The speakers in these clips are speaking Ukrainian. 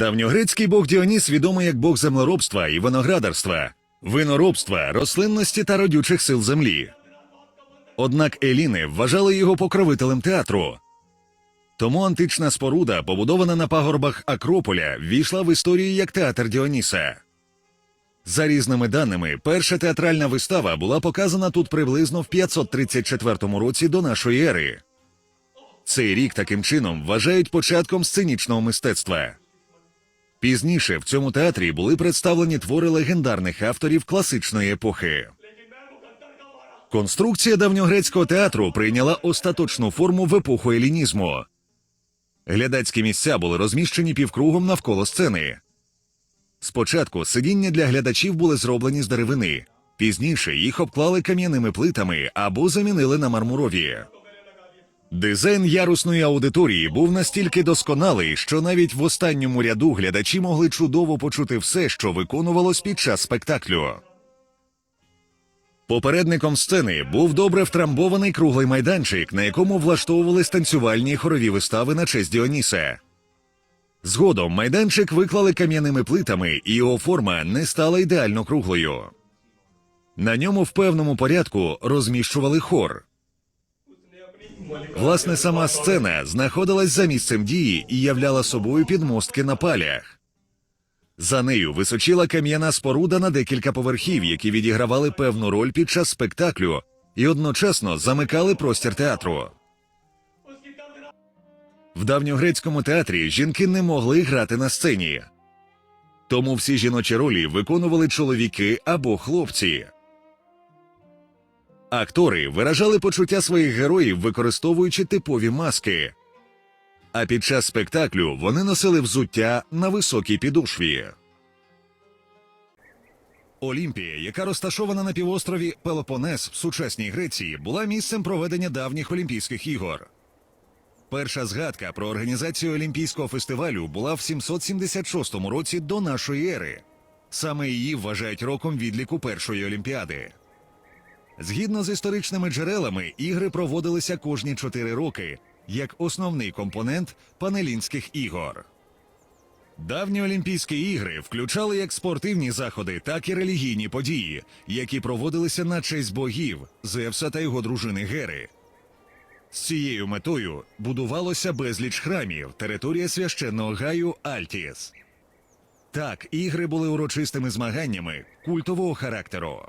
Давньогрецький бог Діоніс відомий як бог землеробства і виноградарства, виноробства, рослинності та родючих сил землі. Однак Еліни вважали його покровителем театру. Тому антична споруда, побудована на пагорбах Акрополя, війшла в історію як театр Діоніса. За різними даними, перша театральна вистава була показана тут приблизно в 534 році до нашої ери. Цей рік таким чином вважають початком сценічного мистецтва. Пізніше в цьому театрі були представлені твори легендарних авторів класичної епохи. Конструкція давньогрецького театру прийняла остаточну форму в епоху елінізму. Глядацькі місця були розміщені півкругом навколо сцени. Спочатку сидіння для глядачів були зроблені з деревини, пізніше їх обклали кам'яними плитами або замінили на мармурові. Дизайн ярусної аудиторії був настільки досконалий, що навіть в останньому ряду глядачі могли чудово почути все, що виконувалось під час спектаклю. Попередником сцени був добре втрамбований круглий майданчик, на якому влаштовували станцювальні хорові вистави на честь Діоніса. Згодом майданчик виклали кам'яними плитами, і його форма не стала ідеально круглою. На ньому в певному порядку розміщували хор. Власне, сама сцена знаходилась за місцем дії і являла собою підмостки на палях. За нею височила кам'яна споруда на декілька поверхів, які відігравали певну роль під час спектаклю і одночасно замикали простір театру. В давньогрецькому театрі жінки не могли грати на сцені. Тому всі жіночі ролі виконували чоловіки або хлопці. Актори виражали почуття своїх героїв, використовуючи типові маски. А під час спектаклю вони носили взуття на високій підошві. Олімпія, яка розташована на півострові Пелопонес в сучасній Греції, була місцем проведення давніх Олімпійських ігор. Перша згадка про організацію Олімпійського фестивалю була в 776 році до нашої ери. Саме її вважають роком відліку першої Олімпіади. Згідно з історичними джерелами, ігри проводилися кожні чотири роки як основний компонент панелінських ігор. Давні Олімпійські ігри включали як спортивні заходи, так і релігійні події, які проводилися на честь богів Зевса та його дружини Гери. З цією метою будувалося безліч храмів, територія священного гаю Альтіс. Так, ігри були урочистими змаганнями культового характеру.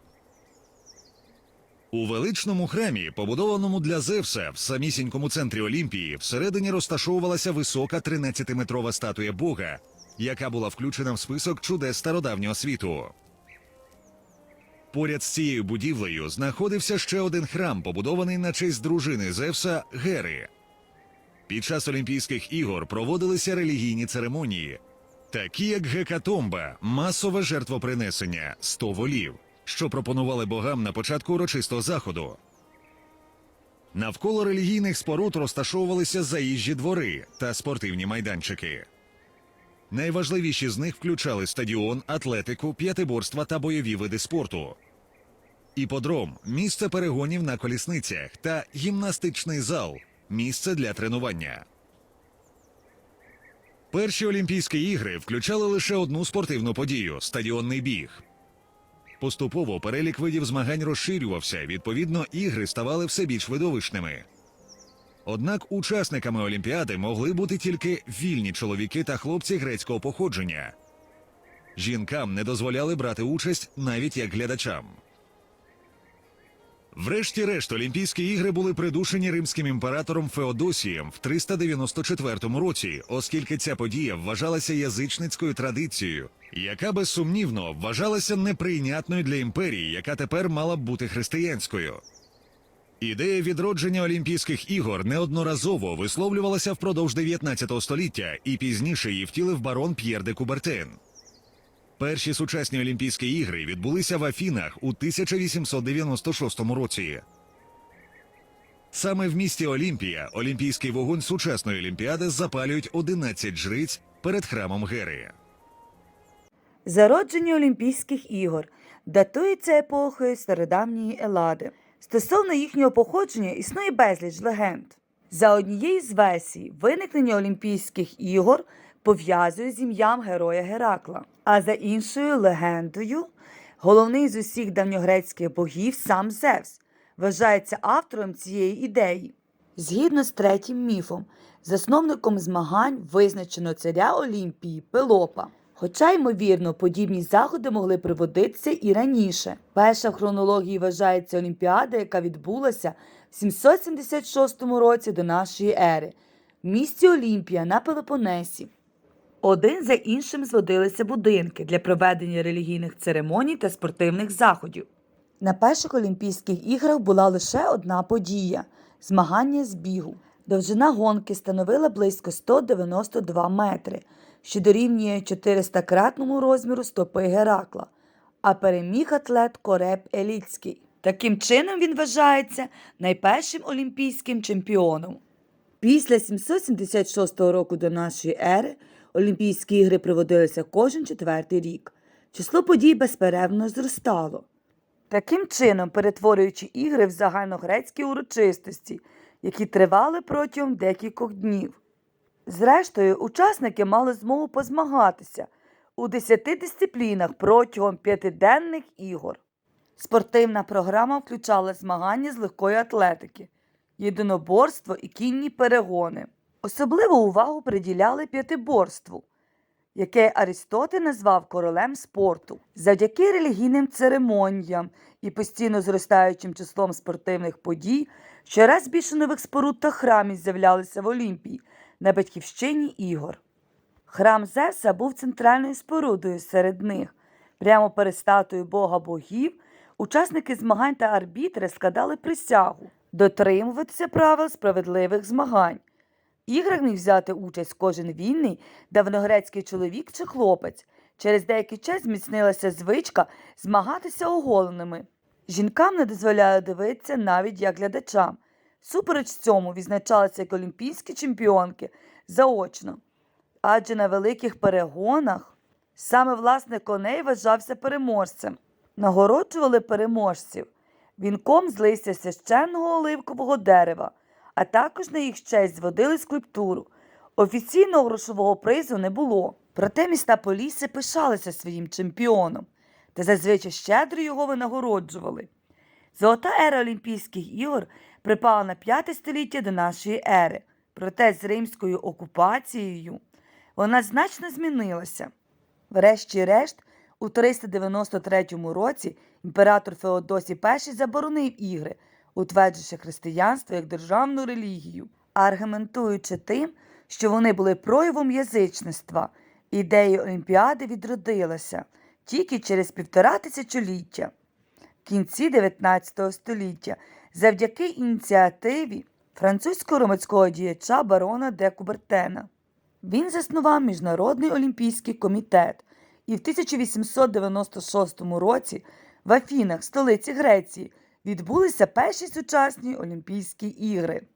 У величному храмі, побудованому для Зевса в самісінькому центрі Олімпії, всередині розташовувалася висока 13-метрова статуя Бога, яка була включена в список чудес стародавнього світу. Поряд з цією будівлею знаходився ще один храм, побудований на честь дружини Зевса Гери. Під час Олімпійських ігор проводилися релігійні церемонії, такі як гекатомба, масове жертвопринесення, 100 волів, що пропонували богам на початку урочистого заходу. Навколо релігійних споруд розташовувалися заїжджі двори та спортивні майданчики. Найважливіші з них включали стадіон, атлетику, п'ятиборства та бойові види спорту. Іподром місце перегонів на колісницях та гімнастичний зал місце для тренування. Перші Олімпійські ігри включали лише одну спортивну подію стадіонний біг. Поступово перелік видів змагань розширювався, відповідно, ігри ставали все більш видовищними. Однак учасниками Олімпіади могли бути тільки вільні чоловіки та хлопці грецького походження. Жінкам не дозволяли брати участь навіть як глядачам. Врешті-решт Олімпійські ігри були придушені римським імператором Феодосієм в 394 році, оскільки ця подія вважалася язичницькою традицією, яка безсумнівно вважалася неприйнятною для імперії, яка тепер мала б бути християнською. Ідея відродження Олімпійських ігор неодноразово висловлювалася впродовж 19 століття і пізніше її втілив барон П'єр де Кубертен. Перші сучасні Олімпійські ігри відбулися в Афінах у 1896 році. Саме в місті Олімпія Олімпійський вогонь сучасної Олімпіади запалюють 11 жриць перед храмом Гери. Зародження Олімпійських ігор датується епохою стародавньої Елади. Стосовно їхнього походження існує безліч легенд. За однією з версій, виникнення Олімпійських ігор пов'язують з ім'ям героя Геракла. А за іншою легендою, головний з усіх давньогрецьких богів сам Зевс вважається автором цієї ідеї. Згідно з третім міфом, засновником змагань визначено царя Олімпії Пелопа. Хоча, ймовірно, подібні заходи могли проводитися і раніше. Перша в хронології вважається Олімпіада, яка відбулася в 776 році до нашої ери в місті Олімпія на Пелопонесі. Один за іншим зводилися будинки для проведення релігійних церемоній та спортивних заходів. На перших Олімпійських іграх була лише одна подія змагання з бігу. Довжина гонки становила близько 192 метри, що дорівнює 400-кратному розміру стопи Геракла, а переміг атлет Кореб Еліцький. Таким чином він вважається найпершим олімпійським чемпіоном. Після 776 року до нашої ери Олімпійські ігри проводилися кожен четвертий рік. Число подій безперервно зростало. Таким чином, перетворюючи ігри в загальногрецькі урочистості, які тривали протягом декількох днів. Зрештою, учасники мали змогу позмагатися у 10 дисциплінах протягом п'ятиденних ігор. Спортивна програма включала змагання з легкої атлетики, єдиноборство і кінні перегони. Особливу увагу приділяли п'ятиборству, яке Аристотель назвав королем спорту. Завдяки релігійним церемоніям і постійно зростаючим числом спортивних подій, щораз більше нових споруд та храмів з'являлися в Олімпії на батьківщині ігор. Храм Зевса був центральною спорудою серед них. Прямо перед статуєю Бога богів учасники змагань та арбітри складали присягу дотримуватися правил справедливих змагань. Іграх міг взяти участь кожен вільний давногрецький чоловік чи хлопець. Через деякий час зміцнилася звичка змагатися оголеними. Жінкам не дозволяли дивитися навіть як глядачам. Супереч цьому відзначалися як олімпійські чемпіонки заочно. Адже на великих перегонах саме власник коней вважався переможцем. Нагороджували переможців вінком з листя священного оливкового дерева, а також на їх честь зводили скульптуру. Офіційного грошового призу не було. Проте міста Полісся пишалися своїм чемпіоном та зазвичай щедро його винагороджували. Золота ера Олімпійських ігор припала на п'яте століття до нашої ери, проте з римською окупацією вона значно змінилася. Врешті-решт, у 393 році імператор Феодосій І заборонив ігри, утверджуючи християнство як державну релігію, аргументуючи тим, що вони були проявом язичництва. Ідея Олімпіади відродилася тільки через півтора тисячоліття. В кінці 19 століття завдяки ініціативі французького громадського діяча барона де Кубертена. Він заснував Міжнародний олімпійський комітет і в 1896 році в Афінах, столиці Греції, відбулися перші сучасні Олімпійські ігри.